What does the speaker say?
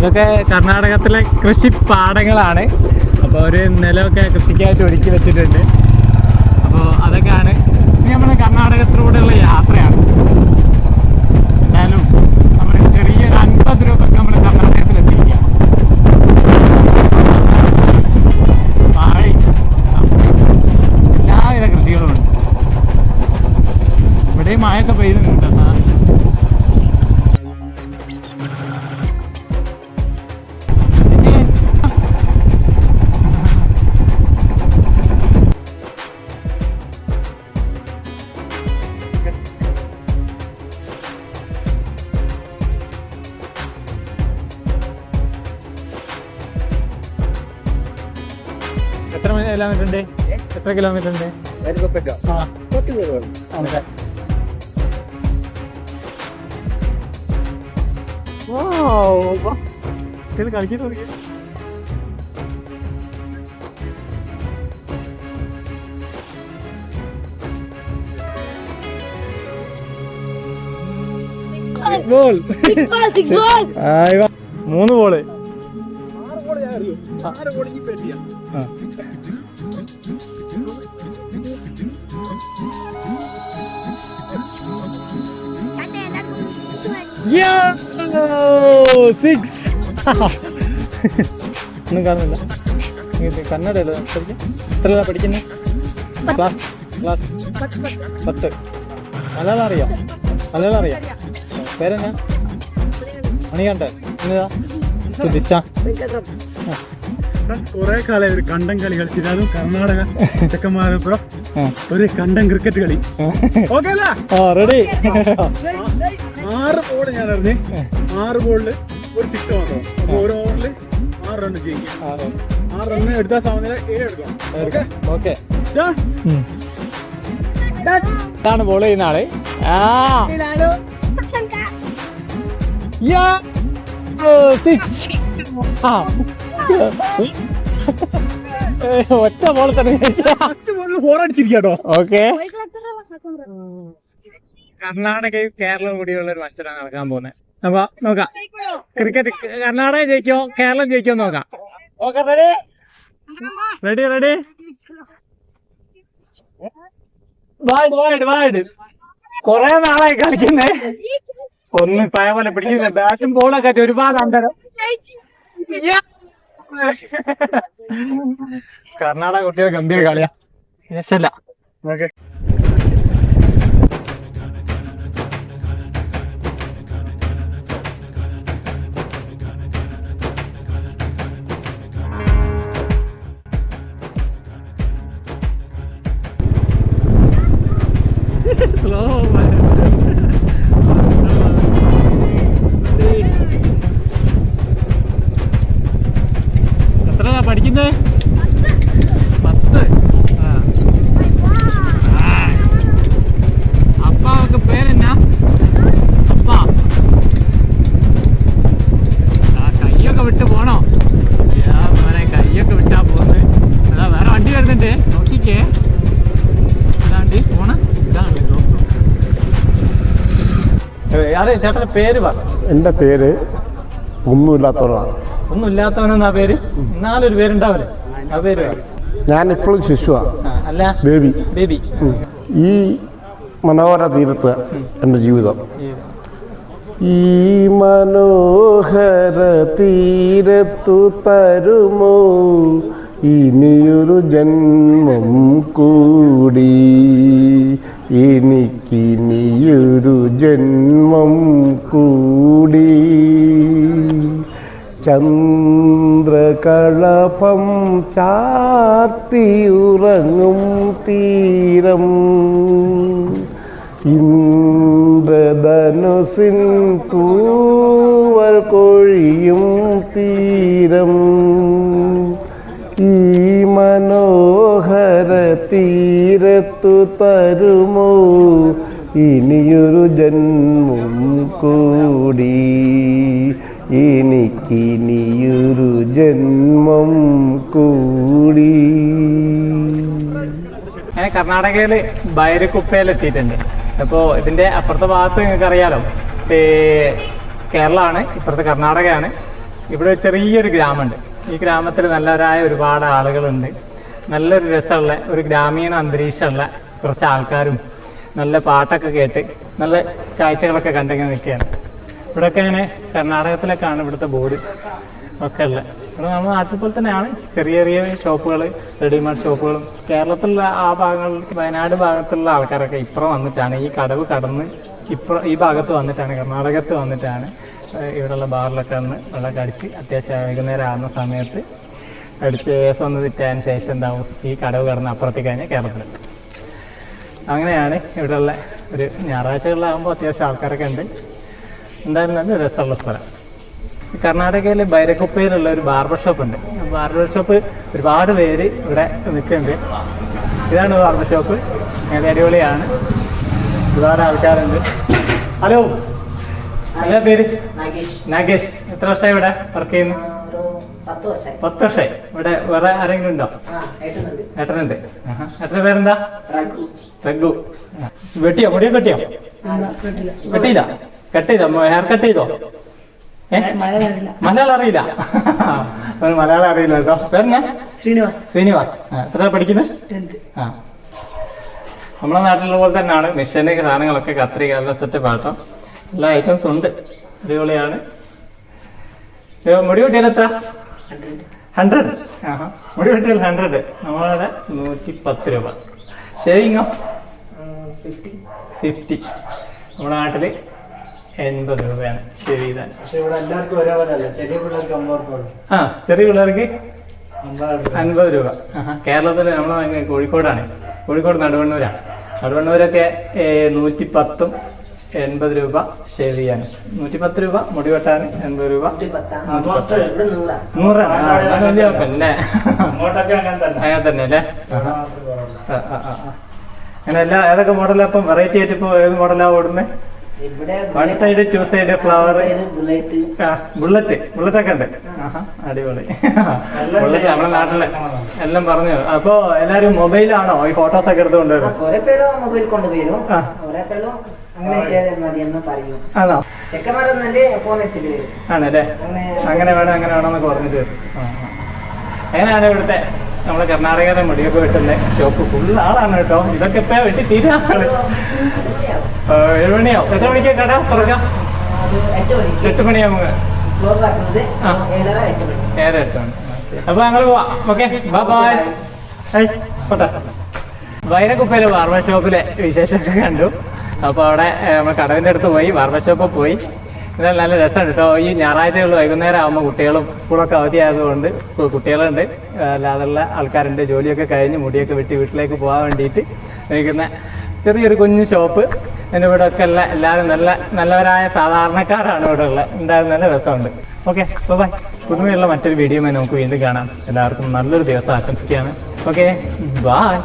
ഇതൊക്കെ കർണാടകത്തിലെ കൃഷി പാടങ്ങളാണ്. അപ്പോൾ ഒരു നിലമൊക്കെ കൃഷിക്കായിട്ട് ഒരുക്കി വെച്ചിട്ടുണ്ട്. അപ്പോൾ അതൊക്കെയാണ്. ഇനി നമ്മൾ കർണാടകത്തിലൂടെയുള്ള യാത്രയാണ്. എത്ര കിലോമീറ്റർ ഉണ്ട്? എത്ര കിലോമീറ്റർ ഉണ്ട്? കളിക്കുന്നു. മൂന്ന് ബോൾ ആ. സിക്സ് ഒന്നും കാണുന്നില്ല. കന്നഡയല്ലോ പഠിക്കാം എത്രയാണ് പഠിക്കുന്നത് ക്ലാസ് ക്ലാസ് പത്ത് മലയാളം അറിയാം. മലയാളം അറിയാം. പേരെന്നാ? മണികണ്ഠൻ എന്നതാ സുദിശ കുറെ കാലം ഒരു കണ്ടം കളി കളിച്ചിട്ട് അതും കർണാടക ചെക്കന്മാരപ്പുറം ഒരു കണ്ടം ക്രിക്കറ്റ് കളി. ഓക്കെ അല്ല? റെഡി ആറ് ബോൾ ഞാൻ അറിഞ്ഞ് ആറ് ബോളിൽ ഒരു സിക്സ് മാത്രം. അപ്പൊ ഒരു ഓവറിൽ ആറ് റൺ ജയിക്കും. ആറ് റൺ എടുത്താൽ സമനില ഏഴ് എടുക്കണം ഓക്കെ ഓക്കെ ഇതാണ് ബോൾ ചെയ്യുന്ന ആൾ. ആ. സിക്സ് ഒറ്റ ബോൾ തന്നെ ഫസ്റ്റ് ബോളിൽ ഫോർ അടിച്ചിരിക്കട്ടോ. ഓക്കെ കർണാടകയും കേരളവും കൂടിയുള്ള ഒരു മത്സരം നടക്കാൻ പോകുന്നത് അപ്പൊ നോക്കാം. ക്രിക്കറ്റ് കർണാടക ജയിക്കോ കേരളം ജയിക്കോ നോക്കാം. Okay ready ready ready wide wide വായിട് കൊറേ നാളായി കളിക്കുന്നേ. ഒന്ന് പയ പോലെ പിടിക്കുന്നില്ല. ബാറ്റും ബോളൊക്കെ ഒരുപാട് അന്തരം. കർണാടക കുട്ടികൾ ഗംഭീര കളിയാ. രക്ഷല്ല സ്ലോ എത്രയാ അതെ ചേട്ടന്റെ പേര് പറ. എന്റെ പേര് ഒന്നുമില്ലാത്തവരാണ് ഒന്നും ഇല്ലാത്തവനെന്നാ പേര്? എന്നാലൊരു പേരുണ്ടാവില്ലേ? ആ പേര് ഞാൻ ഇപ്പോഴും ശിശുവാണ് അല്ല. ബേബി. ബേബി. ഈ മനോഹര തീരത്ത് എന്റെ ജീവിതം. ഈ മനോഹര തീരത്തു തരുമോ? ഇനിയൊരു ജന്മം കൂടി. എനിക്കിനിയൊരു ജന്മം കൂടി. ചന്ദ്രകളപം ചാത്തിയുറങ്ങും തീരം. ഇന്ദ്രധനുസിൻ കൂവർ കൊഴിയും തീരം. ഈ മനോഹര തീരത്തു തരുമോ? ഇനിയൊരു ജന്മം കൂടി. എനിക്കിനിയൊരു ജന്മം കൂടി. ഞാൻ കർണാടകയിൽ ബൈരക്കുപ്പയിലെത്തിയിട്ടുണ്ട്. അപ്പോൾ ഇതിന്റെ അപ്പുറത്തെ ഭാഗത്ത് നിങ്ങൾക്ക് അറിയാലോ കേരളമാണ് ഇപ്പുറത്തെ കർണാടകയാണ്. ഇവിടെ ചെറിയൊരു ഗ്രാമമുണ്ട്. ഈ ഗ്രാമത്തിൽ നല്ലവരായ ഒരുപാട് ആളുകളുണ്ട്. നല്ലൊരു രസമുള്ള ഒരു ഗ്രാമീണ അന്തരീക്ഷമുള്ള കുറച്ച് ആൾക്കാരും നല്ല പാട്ടൊക്കെ കേട്ട് നല്ല കാഴ്ചകളൊക്കെ കണ്ടിങ്ങനെ നിൽക്കുകയാണ്. ഇവിടെയൊക്കെ ഇങ്ങനെ കർണാടകത്തിലൊക്കെയാണ് ഇവിടുത്തെ ബോർഡ് ഒക്കെ ഉള്ളത്. ഇവിടെ നമ്മുടെ നാട്ടിൽ പോലെ തന്നെയാണ് ചെറിയ ചെറിയ ഷോപ്പുകൾ റെഡിമെയ്ഡ് ഷോപ്പുകളും. കേരളത്തിലുള്ള ആ ഭാഗങ്ങളിൽ വയനാട് ഭാഗത്തുള്ള ആൾക്കാരൊക്കെ ഇപ്പുറം വന്നിട്ടാണ്. ഈ കടവ് കടന്ന് ഇപ്പുറം ഈ ഭാഗത്ത് വന്നിട്ടാണ് കർണാടകത്ത് വന്നിട്ടാണ് ഇവിടെയുള്ള ബാറിലൊക്കെ വന്ന് വെള്ളമൊക്കെ അടിച്ച് അത്യാവശ്യം വൈകുന്നേരം ആകുന്ന സമയത്ത് അടിച്ച് ദിവസം ഒന്ന് വിറ്റതിന് ശേഷം എന്താവും ഈ കടവ് കടന്ന് അപ്പുറത്തേക്ക് കഴിഞ്ഞാൽ കേരളത്തിലെത്തും അങ്ങനെയാണ് ഇവിടെയുള്ള ഒരു ഞായറാഴ്ചകളിലാകുമ്പോൾ അത്യാവശ്യം ആൾക്കാരൊക്കെ ഉണ്ട്. എന്തായാലും നല്ല രസമുള്ള സ്ഥലം. കർണാടകയിലെ ബൈരക്കുപ്പയിലുള്ള ഒരു ബാർബർ ഷോപ്പ് ഉണ്ട്. ബാർബർ ഷോപ്പ് ഒരുപാട് പേര് ഇവിടെ നിൽക്കുന്നുണ്ട്. ഇതാണ് ബാർബർ ഷോപ്പ് അങ്ങനെ അടിപൊളിയാണ്. ഒരുപാട് ആൾക്കാരുണ്ട്. ഹലോ എന്താ പേര്? നാഗേഷ് എത്ര വർഷമായി ഇവിടെ വർക്ക് ചെയ്യുന്നു? പത്ത് വർഷമായി. ഇവിടെ വേറെ ആരെങ്കിലും ഉണ്ടോ? ഏട്ടനുണ്ട്. ഏട്ടന്റെ പേരെന്താ? ആ. വെട്ടിയോ? മുടിയോ കെട്ടിയോ കെട്ടിയില്ല കട്ട് ചെയ്തോ? ഹെയർ കട്ട് ചെയ്തോ? മലയാളം അറിയില്ല. മലയാളം അറിയില്ല. കേട്ടോ. പേരെന്നാ? ശ്രീനിവാസ്. ശ്രീനിവാസ്. എത്ര പഠിക്കുന്നത് ആ. നമ്മളെ നാട്ടിലുള്ള പോലെ തന്നെയാണ്. മിഷന് സാധനങ്ങളൊക്കെ കത്രിക എല്ലാം സെറ്റപ്പ് ആട്ടോ എല്ലാ ഐറ്റംസും ഉണ്ട്. അടിപൊളിയാണ്. മുടി വെട്ടിയാൽ എത്ര? ഹൺഡ്രഡ് ആഹാ. മുടി വെട്ടിയാൽ ഹൺഡ്രഡ് നമ്മളവിടെ നൂറ്റി പത്ത് രൂപ ഷേവിങ്ങോ ഫിഫ്റ്റി നമ്മുടെ നാട്ടിൽ എൺപത് രൂപയാണ് ഷേവ് ചെയ്താൽ. ആ ചെറിയ പിള്ളേർക്ക് അൻപത് രൂപ. കേരളത്തിൽ നമ്മൾ കോഴിക്കോടാണ്. കോഴിക്കോട് നടുവണ്ണൂരാണ്. നടുവണ്ണൂരൊക്കെ നൂറ്റി പത്തും എൺപത് രൂപ ഷേവ് ചെയ്യാനും. നൂറ്റി പത്ത് രൂപ. മുടി വെട്ടാൻ എൺപത് രൂപ നൂറ്? നൂറാണ് അങ്ങോട്ടൊക്കെ അങ്ങനെ തന്നെ. അല്ലേ. അങ്ങനെ എല്ലാ ഏതൊക്കെ മോഡലാ ഇപ്പം വെറൈറ്റി ആയിട്ട് ഇപ്പോൾ ഏത് മോഡലാ ഓടുന്നത് one side two side flower bullet bullet ഒക്കെ ഉണ്ട്. അടിപൊളി. ബുള്ളറ്റ് നമ്മുടെ നാട്ടിലെ എല്ലാം പറഞ്ഞു. അപ്പൊ എല്ലാരും മൊബൈലാണോ ഈ ഫോട്ടോസ് ഒക്കെ എടുത്ത് കൊണ്ടുവരും. മൊബൈൽ ആണോ? ആണല്ലേ? അങ്ങനെ വേണം അങ്ങനെ വേണമെന്നൊക്കെ പറഞ്ഞിട്ട് വരും. എങ്ങനെയാണ് ഇവിടുത്തെ നമ്മളെ കർണാടകയുടെ മുടിയൊക്കെ വെട്ടുന്ന ഷോപ്പ് ഫുൾ ആളാണ് കേട്ടോ. ഇതൊക്കെ ഇപ്പൊ വെട്ടി തീരാണ് ഏഴ് മണിയാവും എത്ര മണിക്കാ കട? തുറക്കാം? എട്ട് മണിയാവും ഏറെ എട്ട് മണി. അപ്പൊ ഞങ്ങൾ പോവാം. ഓക്കെ. ബൈ ബൈ ഹൈ പോട്ടെ. വൈരക്കുപ്പയിലെ ബാർബർ ഷോപ്പിലെ വിശേഷമൊക്കെ കണ്ടു. അപ്പോൾ അവിടെ നമ്മൾ കടവിന്റെ അടുത്ത് പോയി ബാർബർ ഷോപ്പിൽ പോയി. ഇതെല്ലാം നല്ല രസമുണ്ട് കേട്ടോ. ഈ ഞായറാഴ്ചകളിൽ വൈകുന്നേരം ആകുമ്പോൾ കുട്ടികളും സ്കൂളൊക്കെ അവധിയായതുകൊണ്ട് കുട്ടികളുണ്ട്. അല്ലാതെയുള്ള ആൾക്കാരുണ്ട്. ജോലിയൊക്കെ കഴിഞ്ഞ് മുടിയൊക്കെ വെട്ടി വീട്ടിലേക്ക് പോകാൻ വേണ്ടിയിട്ട് വയ്ക്കുന്ന ചെറിയൊരു കുഞ്ഞു ഷോപ്പ്. എന്റെ ഇവിടെ ഒക്കെ എല്ലാ എല്ലാവരും നല്ല നല്ലവരായ സാധാരണക്കാരാണ് ഇവിടെ ഉള്ളത്. എന്തായാലും നല്ല രസമുണ്ട്. Okay bye. പുതുമയുള്ള മറ്റൊരു വീഡിയോ നമുക്ക് വീണ്ടും കാണാം. എല്ലാവർക്കും നല്ലൊരു ദിവസം ആശംസിക്കുകയാണ്. Okay bye